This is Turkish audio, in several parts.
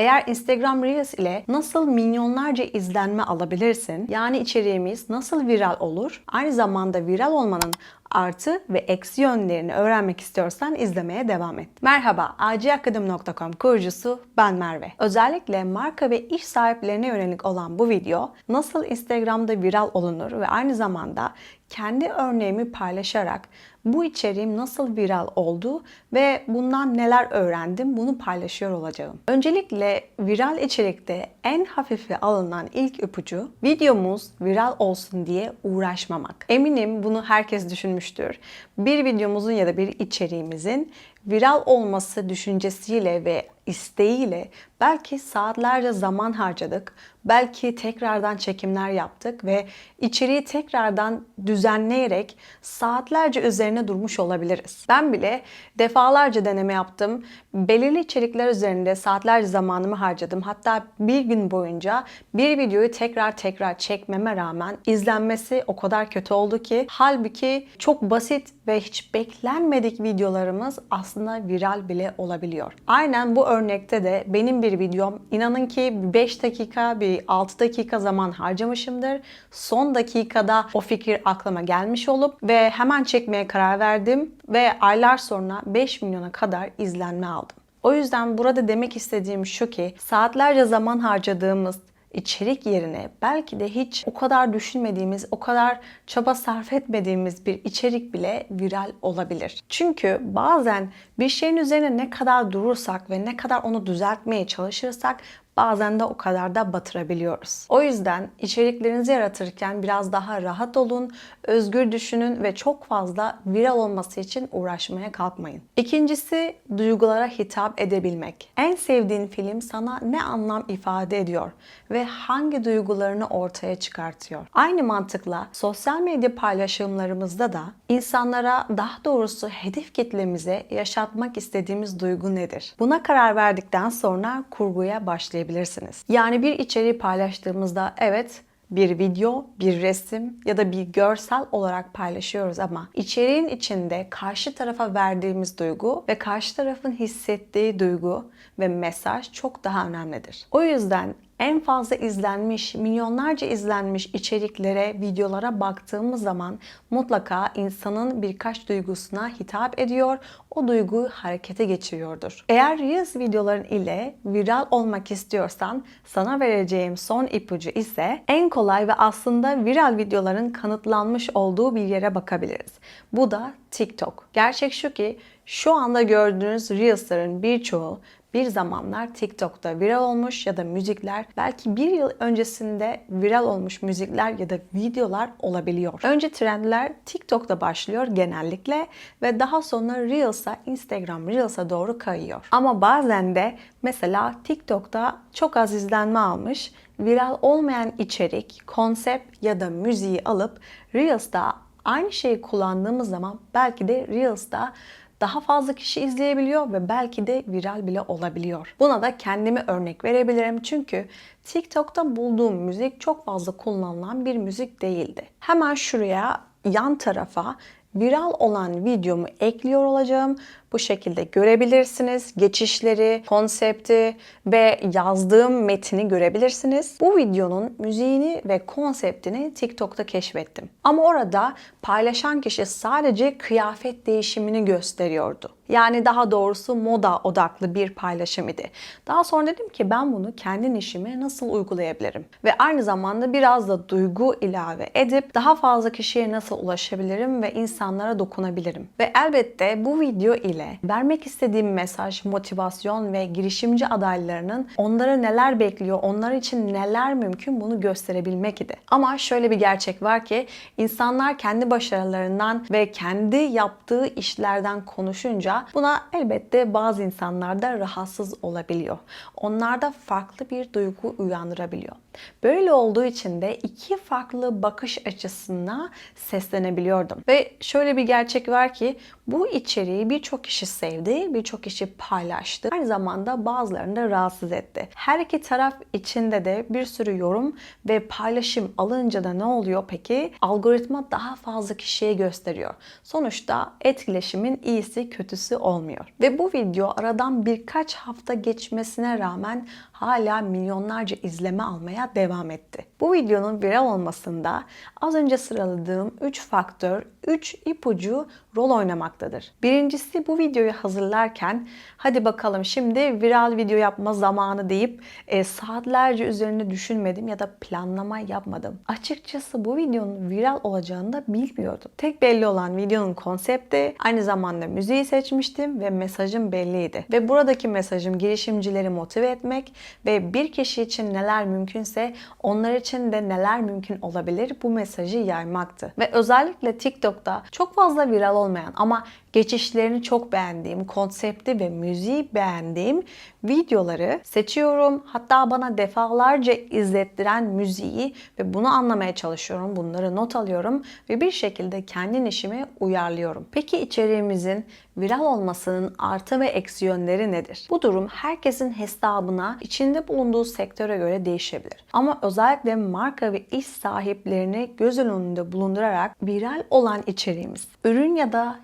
Eğer Instagram Reels ile nasıl milyonlarca izlenme alabilirsin? Yani içeriğimiz nasıl viral olur? Aynı zamanda viral olmanın artı ve eksi yönlerini öğrenmek istiyorsan izlemeye devam et. Merhaba, acakadem.com kurucusu ben Merve. Özellikle marka ve iş sahiplerine yönelik olan bu video nasıl Instagram'da viral olunur ve aynı zamanda kendi örneğimi paylaşarak bu içeriğim nasıl viral oldu ve bundan neler öğrendim bunu paylaşıyor olacağım. Öncelikle viral içerikte en hafife alınan ilk ipucu videomuz viral olsun diye uğraşmamak. Eminim bunu herkes düşünmüştür. Bir videomuzun ya da bir içeriğimizin viral olması düşüncesiyle ve isteğiyle belki saatlerce zaman harcadık. Belki tekrardan çekimler yaptık ve içeriği tekrardan düzenleyerek saatlerce üzerine durmuş olabiliriz. Ben bile defalarca deneme yaptım. Belirli içerikler üzerinde saatlerce zamanımı harcadım. Hatta bir gün boyunca bir videoyu tekrar tekrar çekmeme rağmen izlenmesi o kadar kötü oldu ki halbuki çok basit ve hiç beklenmedik videolarımız aslında viral bile olabiliyor. Aynen bu örnekte de benim bir videom inanın ki 5 dakika bir 6 dakika zaman harcamışımdır. Son dakikada o fikir aklıma gelmiş olup ve hemen çekmeye karar verdim ve aylar sonra 5 milyona kadar izlenme aldım. O yüzden burada demek istediğim şu ki saatlerce zaman harcadığımız içerik yerine belki de hiç o kadar düşünmediğimiz, o kadar çaba sarf etmediğimiz bir içerik bile viral olabilir. Çünkü bazen bir şeyin üzerine ne kadar durursak ve ne kadar onu düzeltmeye çalışırsak bazen de o kadar da batırabiliyoruz. O yüzden içeriklerinizi yaratırken biraz daha rahat olun, özgür düşünün ve çok fazla viral olması için uğraşmaya kalkmayın. İkincisi duygulara hitap edebilmek. En sevdiğin film sana ne anlam ifade ediyor ve hangi duygularını ortaya çıkartıyor? Aynı mantıkla sosyal medya paylaşımlarımızda da insanlara daha doğrusu hedef kitlemize yaşatmak istediğimiz duygu nedir? Buna karar verdikten sonra kurguya başlayabilirsiniz. Yani bir içeriği paylaştığımızda evet bir video, bir resim ya da bir görsel olarak paylaşıyoruz ama içeriğin içinde karşı tarafa verdiğimiz duygu ve karşı tarafın hissettiği duygu ve mesaj çok daha önemlidir. O yüzden en fazla izlenmiş, milyonlarca izlenmiş içeriklere, videolara baktığımız zaman mutlaka insanın birkaç duygusuna hitap ediyor, o duyguyu harekete geçiriyordur. Eğer Reels videoların ile viral olmak istiyorsan sana vereceğim son ipucu ise en kolay ve aslında viral videoların kanıtlanmış olduğu bir yere bakabiliriz. Bu da TikTok. Gerçek şu ki şu anda gördüğünüz Reels'ların birçoğu bir zamanlar TikTok'ta viral olmuş ya da müzikler belki bir yıl öncesinde viral olmuş müzikler ya da videolar olabiliyor. Önce trendler TikTok'ta başlıyor genellikle ve daha sonra Reels'a, Instagram Reels'a doğru kayıyor. Ama bazen de mesela TikTok'ta çok az izlenme almış, viral olmayan içerik, konsept ya da müziği alıp Reels'ta aynı şeyi kullandığımız zaman belki de Reels'ta daha fazla kişi izleyebiliyor ve belki de viral bile olabiliyor. Buna da kendimi örnek verebilirim çünkü TikTok'ta bulduğum müzik çok fazla kullanılan bir müzik değildi. Hemen şuraya yan tarafa viral olan videomu ekliyor olacağım. Bu şekilde görebilirsiniz. Geçişleri, konsepti ve yazdığım metni görebilirsiniz. Bu videonun müziğini ve konseptini TikTok'ta keşfettim. Ama orada paylaşan kişi sadece kıyafet değişimini gösteriyordu. Yani daha doğrusu moda odaklı bir paylaşım idi. Daha sonra dedim ki ben bunu kendi işime nasıl uygulayabilirim? Ve aynı zamanda biraz da duygu ilave edip daha fazla kişiye nasıl ulaşabilirim ve insanlara dokunabilirim? Ve elbette bu video ile vermek istediğim mesaj, motivasyon ve girişimci adaylarının onları neler bekliyor, onlar için neler mümkün bunu gösterebilmek idi. Ama şöyle bir gerçek var ki insanlar kendi başarılarından ve kendi yaptığı işlerden konuşunca buna elbette bazı insanlar da rahatsız olabiliyor. Onlarda farklı bir duygu uyandırabiliyor. Böyle olduğu için de iki farklı bakış açısına seslenebiliyordum. Ve şöyle bir gerçek var ki bu içeriği birçok kişi sevdi, birçok kişi paylaştı. Aynı zamanda bazılarını da rahatsız etti. Her iki taraf içinde de bir sürü yorum ve paylaşım alınca da ne oluyor peki? Algoritma daha fazla kişiye gösteriyor. Sonuçta etkileşimin iyisi kötüsü olmuyor. Ve bu video aradan birkaç hafta geçmesine rağmen hala milyonlarca izleme almaya devam etti. Bu videonun viral olmasında az önce sıraladığım 3 faktör, 3 ipucu rol oynamaktadır. Birincisi bu videoyu hazırlarken hadi bakalım şimdi viral video yapma zamanı deyip e, saatlerce üzerine düşünmedim ya da planlama yapmadım. Açıkçası bu videonun viral olacağını da bilmiyordum. Tek belli olan videonun konsepti aynı zamanda müziği seçmiştim ve mesajım belliydi. Ve buradaki mesajım girişimcileri motive etmek ve bir kişi için neler mümkünse onlar için de neler mümkün olabilir bu mesajı yaymaktı. Ve özellikle TikTok'ta çok fazla viral olmayan ama geçişlerini çok beğendiğim, konsepti ve müziği beğendiğim videoları seçiyorum. Hatta bana defalarca izlettiren müziği ve bunu anlamaya çalışıyorum. Bunları not alıyorum ve bir şekilde kendi işime uyarlıyorum. Peki içeriğimizin viral olmasının artı ve eksi yönleri nedir? Bu durum herkesin hesabına içinde bulunduğu sektöre göre değişebilir. Ama özellikle marka ve iş sahiplerini göz önünde bulundurarak viral olan içeriğimiz, ürün ya da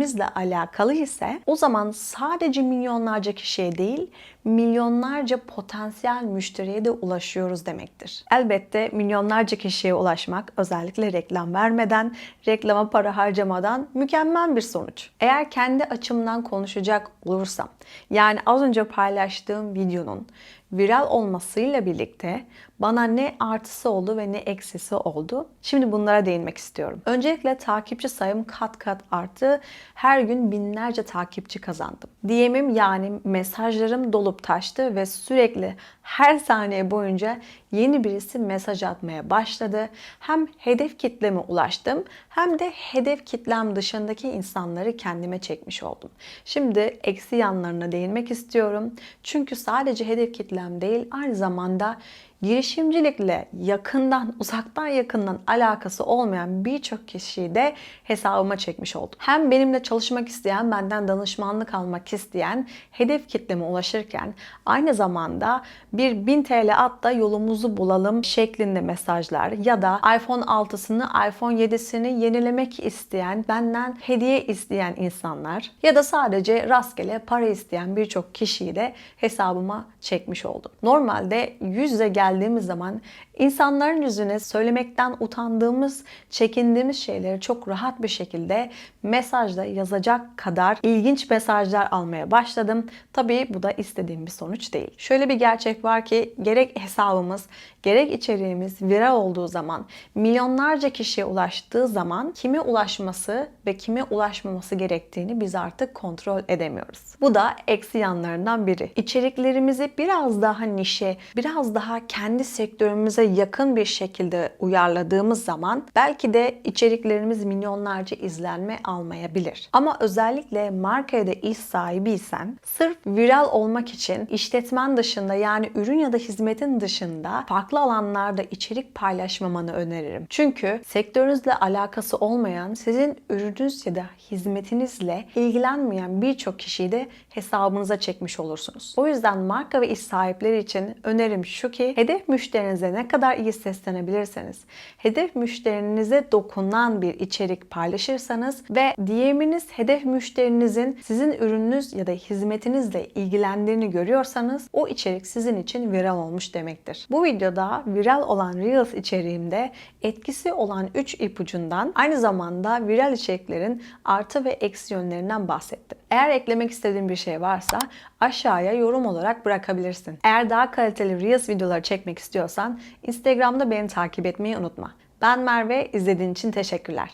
hizmetimizle alakalı ise o zaman sadece milyonlarca kişiye değil, milyonlarca potansiyel müşteriye de ulaşıyoruz demektir. Elbette milyonlarca kişiye ulaşmak özellikle reklam vermeden, reklama para harcamadan mükemmel bir sonuç. Eğer kendi açımdan konuşacak olursam, yani az önce paylaştığım videonun viral olmasıyla birlikte bana ne artısı oldu ve ne eksisi oldu. Şimdi bunlara değinmek istiyorum. Öncelikle takipçi sayım kat kat arttı. Her gün binlerce takipçi kazandım. DM'im yani mesajlarım dolup taştı ve sürekli her saniye boyunca yeni birisi mesaj atmaya başladı. Hem hedef kitleme ulaştım hem de hedef kitlem dışındaki insanları kendime çekmiş oldum. Şimdi eksi yanlarına değinmek istiyorum. Çünkü sadece hedef kitlem değil aynı zamanda girişimcilikle yakından, uzaktan yakından alakası olmayan birçok kişiyi de hesabıma çekmiş oldum. Hem benimle çalışmak isteyen, benden danışmanlık almak isteyen hedef kitleme ulaşırken aynı zamanda bir 1000 TL at da yolumuzu bulalım şeklinde mesajlar ya da iPhone 6'sını, iPhone 7'sini yenilemek isteyen, benden hediye isteyen insanlar ya da sadece rastgele para isteyen birçok kişiyi de hesabıma çekmiş oldum. Normalde yüzle gel geldiğimiz zaman insanların yüzüne söylemekten utandığımız, çekindiğimiz şeyleri çok rahat bir şekilde mesajda yazacak kadar ilginç mesajlar almaya başladım. Tabii bu da istediğim bir sonuç değil. Şöyle bir gerçek var ki gerek hesabımız, gerek içeriğimiz viral olduğu zaman, milyonlarca kişiye ulaştığı zaman kime ulaşması ve kime ulaşmaması gerektiğini biz artık kontrol edemiyoruz. Bu da eksi yanlarından biri. İçeriklerimizi biraz daha nişe, biraz daha kendi sektörümüze yakın bir şekilde uyarladığımız zaman belki de içeriklerimiz milyonlarca izlenme almayabilir. Ama özellikle markaya da iş sahibiysen sırf viral olmak için işletmen dışında yani ürün ya da hizmetin dışında farklı alanlarda içerik paylaşmamanı öneririm. Çünkü sektörünüzle alakası olmayan, sizin ürününüz ya da hizmetinizle ilgilenmeyen birçok kişiyi de hesabınıza çekmiş olursunuz. O yüzden marka ve iş sahipleri için önerim şu ki hedef müşterinize ne kadar iyi seslenebilirseniz, hedef müşterinize dokunan bir içerik paylaşırsanız ve DM'iniz hedef müşterinizin sizin ürününüz ya da hizmetinizle ilgilendiğini görüyorsanız o içerik sizin için viral olmuş demektir. Bu videoda viral olan Reels içeriğimde etkisi olan 3 ipucundan aynı zamanda viral içeriklerin artı ve eksi yönlerinden bahsettim. Eğer eklemek istediğin bir şey varsa aşağıya yorum olarak bırakabilirsin. Eğer daha kaliteli Reels videoları çekmek istiyorsan Instagram'da beni takip etmeyi unutma. Ben Merve, izlediğin için teşekkürler.